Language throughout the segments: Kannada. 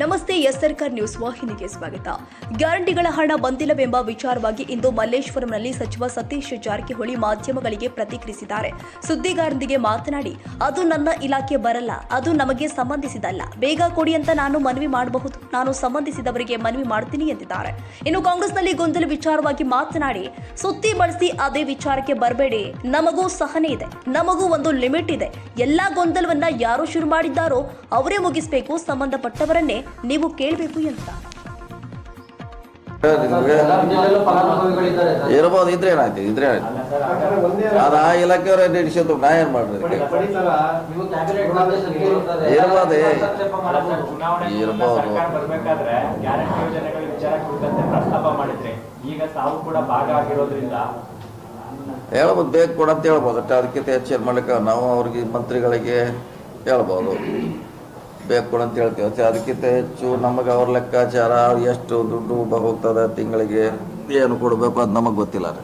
ನಮಸ್ತೆ, ಎಸ್ ಸರ್ಕಾರ್ ನ್ಯೂಸ್ ವಾಹಿನಿಗೆ ಸ್ವಾಗತ. ಗ್ಯಾರಂಟಿಗಳ ಹಣ ಬಂದಿಲ್ಲವೆಂಬ ವಿಚಾರವಾಗಿ ಇಂದು ಮಲ್ಲೇಶ್ವರಂನಲ್ಲಿ ಸಚಿವ ಸತೀಶ್ ಜಾರಕಿಹೊಳಿ ಮಾಧ್ಯಮಗಳಿಗೆ ಪ್ರತಿಕ್ರಿಯಿಸಿದ್ದಾರೆ. ಸುದ್ದಿಗಾರರೊಂದಿಗೆ ಮಾತನಾಡಿ, ಅದು ನನ್ನ ಇಲಾಖೆ ಬರಲ್ಲ, ಅದು ನಮಗೆ ಸಂಬಂಧಿಸಿದಲ್ಲ. ಬೇಗ ಕೊಡಿ ಅಂತ ನಾನು ಮನವಿ ಮಾಡಬಹುದು, ನಾನು ಸಂಬಂಧಿಸಿದವರಿಗೆ ಮನವಿ ಮಾಡ್ತೀನಿ ಎಂದಿದ್ದಾರೆ. ಇನ್ನು ಕಾಂಗ್ರೆಸ್ನಲ್ಲಿ ಗೊಂದಲ ವಿಚಾರವಾಗಿ ಮಾತನಾಡಿ, ಸುದ್ದಿ ಬಳಸಿ ಅದೇ ವಿಚಾರಕ್ಕೆ ಬರಬೇಡಿ. ನಮಗೂ ಸಹನೆ ಇದೆ, ನಮಗೂ ಒಂದು ಲಿಮಿಟ್ ಇದೆ. ಎಲ್ಲಾ ಗೊಂದಲವನ್ನ ಯಾರು ಶುರು ಮಾಡಿದ್ದಾರೋ, ಅವರೇ ಮುಗಿಸಬೇಕು, ಸಂಬಂಧಪಟ್ಟವರನ್ನೇ ನೀವು ಕೇಳಬೇಕು ಅಂತ. ಇರಬಹುದು ಇದ್ರೆ ಏನಾಯ್ತು ಇದ್ರೆ ಏನಾಯ್ತು. ಅದು ಆ ಇಲಾಖೆಯವರೇ ನಡೆಸಿದ್ರು ನಾ ಏನ್ ಮಾಡ್ರಿ ಕೂಡ ಭಾಗ ಆಗಿರೋದ್ರಿಂದ ಹೇಳ್ಬೋದು, ಬೇಕು ಕೊಡಂತ ಅಂತ ಹೇಳ್ಬೋದು ಅದಕ್ಕಿಂತ ಹೆಚ್ಚೇನು ಮಾಡ್ಲಿಕ್ಕೆ ನಾವು ಅವ್ರಿಗೆ ಮಂತ್ರಿಗಳಿಗೆ ಹೇಳ್ಬೋದು. ಬೇಕು ಅಂತ ಹೇಳ್ತೀವಿ. ಅದಕ್ಕಿಂತ ಹೆಚ್ಚು ನಮಗೆ ಅವ್ರ ಲೆಕ್ಕಾಚಾರ ಎಷ್ಟು ದುಡ್ಡು ಹೋಗ್ತದೆ ತಿಂಗಳಿಗೆ ಏನು ಕೊಡಬೇಕು ಅದು ನಮಗೆ ಗೊತ್ತಿಲ್ಲ ರೀ.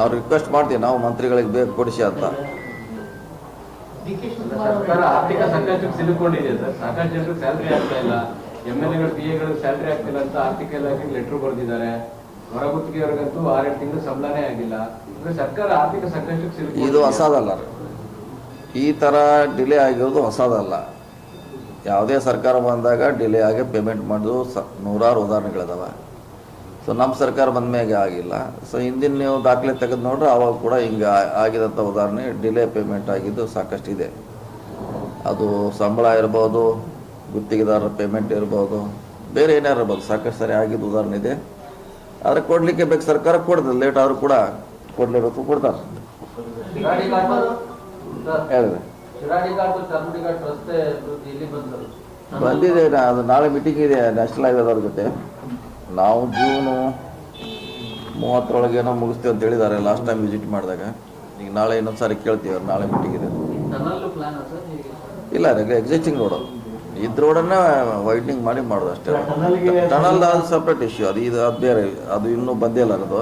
ಅವ್ರು ರಿಕ್ವೆಸ್ಟ್ ಮಾಡ್ತೀವಿ ನಾವು ಮಂತ್ರಿಗಳಿಗೆ ಬೇಕು ಕೊಡಿಸಿ ಅಂತ. ಸರ್ಕಾರ ಆರ್ಥಿಕ ಸಂಕಷ್ಟಕ್ಕೆ ಸಿಲುಕೊಂಡಿದೆ ಸರ್. ಸಾಕಷ್ಟು ಜನರಿಗೆ ಸ್ಯಾಲ್ರಿ ಆಗ್ತಾ ಇಲ್ಲ. ಎಂ ಎಲ್ ಎಗಳು ಪಿ ಎಗಳು ಸ್ಯಾಲ್ರಿ ಆಗ್ತಿಲ್ಲ ಅಂತ ಆರ್ಥಿಕ ಇಲಾಖೆಗೆ ಲೆಟರ್ ಬರೆದಿದ್ದಾರೆ. ಹೊರಗುತ್ತಿಗೆಯವರಿಗಂತೂ ಆರೇಳು ತಿಂಗಳು ಸಂಬಳನೇ ಆಗಿಲ್ಲ. ಅಂದ್ರೆ ಸರ್ಕಾರ ಆರ್ಥಿಕ ಸಂಕಷ್ಟಕ್ಕೆ ಸಿಲುಕೊಂಡಿದೆ ಇದು ಹೊಸದಲ್ಲ ಈ ತರ ಡಿಲೇ ಆಗಿರೋದು ಹೊಸದಲ್ಲ. ಯಾವುದೇ ಸರ್ಕಾರ ಬಂದಾಗ ಡಿಲೇ ಆಗಿ ಪೇಮೆಂಟ್ ಮಾಡೋದು ಸ ನೂರಾರು ಉದಾಹರಣೆಗಳಿದಾವೆ. ಸೊ ನಮ್ಮ ಸರ್ಕಾರ ಬಂದ ಮೇಲೆ ಆಗಿಲ್ಲ. ಸೊ ಹಿಂದಿನ ನೀವು ದಾಖಲೆ ತೆಗೆದು ನೋಡ್ರೆ ಅವಾಗ ಕೂಡ ಹಿಂಗೆ ಆಗಿದಂಥ ಉದಾಹರಣೆ ಡಿಲೇ ಪೇಮೆಂಟ್ ಆಗಿದ್ದು ಸಾಕಷ್ಟು ಇದೆ ಅದು ಸಂಬಳ ಇರ್ಬೋದು ಗುತ್ತಿಗೆದಾರರ ಪೇಮೆಂಟ್ ಇರ್ಬೋದು ಬೇರೆ ಏನಾರು ಇರ್ಬೋದು. ಸಾಕಷ್ಟು ಸರಿ ಆಗಿದ್ದು ಉದಾಹರಣೆ ಇದೆ. ಆದರೆ ಕೊಡಲಿಕ್ಕೆ ಬೇಕು ಸರ್ಕಾರ ಕೊಡ್ತದೆ. ಲೇಟ್ ಆದರೂ ಕೂಡ ಕೊಡಲೇಬೇಕು ಕೊಡ್ತಾರೆ. ಹೇಳಿದೆ. ಬಂದಿದೆ ಅದು ನಾಳೆ ಮೀಟಿಂಗ್ ಇದೆ ನ್ಯಾಷನಲ್ ಹೈವೇದ ಅವ್ರ ಜೊತೆ. ನಾವು ಜೂನು ಮೂವತ್ತರೊಳಗೆ ಏನೋ ಮುಗಿಸ್ತೀವಿ ಅಂತ ಹೇಳಿದ್ದಾರೆ ಲಾಸ್ಟ್ ಟೈಮ್ ವಿಸಿಟ್ ಮಾಡಿದಾಗ. ಈಗ ನಾಳೆ ಇನ್ನೊಂದು ಸಾರಿ ಕೇಳ್ತೀವಿ ಅವ್ರು ನಾಳೆ ಮೀಟಿಂಗ್ ಇದೆ ಇಲ್ಲ ಎಕ್ಸಿಸ್ಟಿಂಗ್ ರೋಡು ಇದ್ ರೋಡನ್ನ ವೈಡ್ನಿಂಗ್ ಮಾಡಿ ಮಾಡೋದು ಅಷ್ಟೇ. ಟನಲ್ ಅದು ಸಪ್ರೇಟ್ ಇಶ್ಯೂ ಅದು ಇದು ಅದು ಬೇರೆ ಅದು ಇನ್ನೂ ಬಂದೇ ಇಲ್ಲ ಅದು.